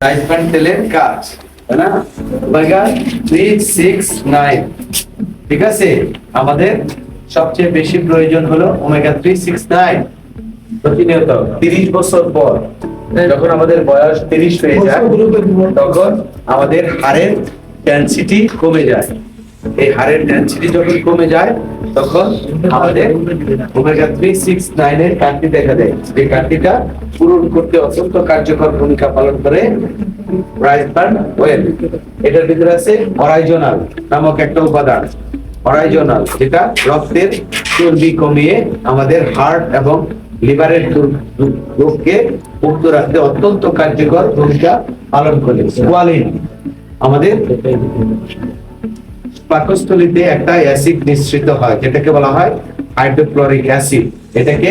Rice pant তেলের কাজ তাই না ওমেগা থ্রি সিক্স নাইন ঠিক আছে? আমাদের সবচেয়ে বেশি প্রয়োজন হলো ওমেগা থ্রি সিক্স নাইন প্রতিনিয়ত তিরিশ বছর পর যখন আমাদের বয়স তিরিশ হয়ে যায় তখন আমাদের হাড়ের ডেন্সিটি কমে যায়। এই হাড়ের ডেন্সিটি যখন কমে যায়, তখন আমাদের ওমেগা থ্রি সিক্স নাইনের ঘাটতি দেখা দেয়। যে ঘাটতিটা পূরণ করতে অত্যন্ত কার্যকর ভূমিকা পালন করে রাইস বার্ন ওয়েল এটার ভিতরে আছে অরাইজনাল নামক একটা উপাদান। অরাইজনাল যেটা রক্তের চর্বি কমিয়ে আমাদের হার্ট এবং লিভারের রোগকে মুক্ত রাখতে অত্যন্ত কার্যকর ভূমিকা পালন করে। স্কোয়ালিন আমাদের একটা অ্যাসিড নিঃসৃত হয়, যেটাকে বলা হয় হাইড্রোক্লোরিক অ্যাসিড। এটাকে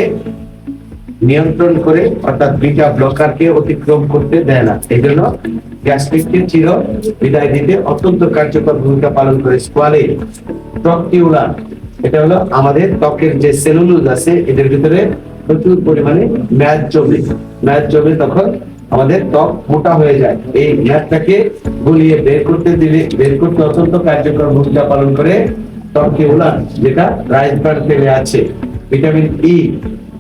নিয়ন্ত্রণ করে অর্থাৎ বিটা ব্লকারকে অতিক্রম করতে দেয় না। এই জন্য গ্যাস্ট্রিককে চির বিদায় দিতে অত্যন্ত কার্যকর ভূমিকা পালন করে স্কোয়ালিন টকটিউলান এটা হলো আমাদের ত্বকের যে সেলুলোজ আছে, এদের ভিতরে প্রচুর পরিমাণে ম্যাচ জমে। ম্যাচ জমে তখন আমাদের ত্বক মোটা হয়ে যায়। এই ম্যাচটাকে গলিয়ে বের করতে দিলে, বের করতে অত্যন্ত কার্যকর ভূমিকা পালন করে টকটিউলান যেটা রাইস ব্রান্ড তেলে আছে। ভিটামিন ই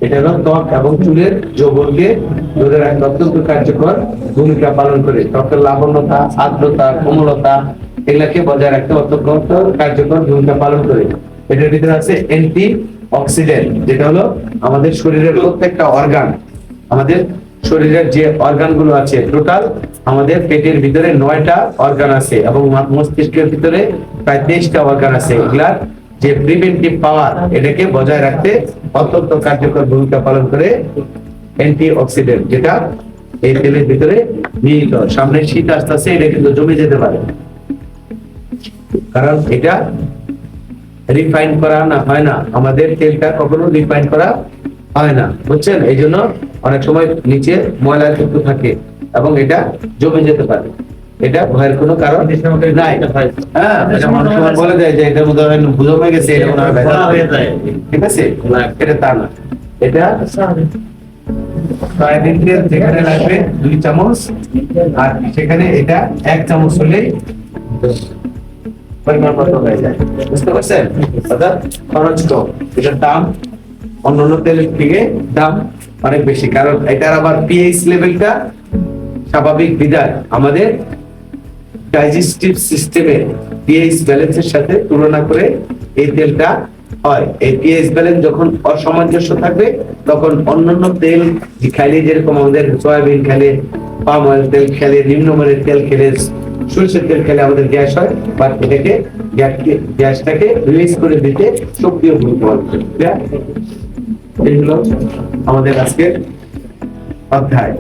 এটা হলো ত্বক এবং চুলের যৌবনকে ধরে রাখতে অত্যন্ত কার্যকর ভূমিকা পালন করে। ত্বকের লাবণ্যতা, আর্দ্রতা, কোমলতা, এগুলাকে বজায় রাখতে অত্যন্ত কার্যকর ভূমিকা পালন করে। এটার ভিতরে আছে অ্যান্টি অক্সিডেন্ট যেটা হলো আমাদের শরীরের প্রত্যেকটা অর্গান আমাদের শরীরের যে অর্গানগুলো আছে টোটাল আমাদের পেটের ভিতরে নয়টা অর্গান আছে এবং মস্তিষ্কের ভিতরে প্রায় তেইশটা অর্গান আছে। এগুলার যে প্রিভেন্টিভ পাওয়ার এটাকে বজায় রাখতে অত্যন্ত কার্যকর ভূমিকা পালন করে অ্যান্টি অক্সিডেন্ট যেটা এই তেলের ভিতরে নিহিত সামনে শীত আসতে আসতে এটা কিন্তু জমে যেতে পারে। কারণ এটা রিফাইন করা না, হয় না। আমাদের তেলটা কখনো রিফাইন করা হয় না বুঝছেন? এই জন্য অনেক সময় নিচে ময়লা কিন্তু থাকে এবং এটা জমে যেতে পারে। এটা ভয়ের কোনো কারণ নাই। হ্যাঁ বলে দেয় যে এটার মধ্যে হয় গেছে। ঠিক আছে? এটা তা না। এটা সয়াবিন তেল যেখানে লাগবে দুই চামচ আর সেখানে এটা এক চামচ হলেই পরিমাণ মতো হয়ে যায়। বুঝতে পারছেন? অর্থাৎ খরচ কম। এটার দাম অন্যান্য তেলের থেকে দাম অনেক বেশি। কারণ এটার আবার পিএইচ লেভেলটা স্বাভাবিক বিদায়। আমাদের ডাইজেস্টিভ সিস্টেমে পিএইচ ব্যালেন্সের সাথে তুলনা করে এই তেলটা হয়। এই পিএইচ ব্যালেন্স যখন অসামঞ্জস্য থাকবে, তখন অন্যান্য তেল খাইলে, যেরকম আমাদের সয়াবিন খেলে পাম অয়েল তেল খেলে, নিম্নমানের তেল খেলে সরষের তেল খেলে আমাদের গ্যাস হয় বা এটাকে গ্যাসটাকে রিলিজ করে দিতে সক্রিয় ভূমিকা হলো আমাদের আজকের অধ্যায়।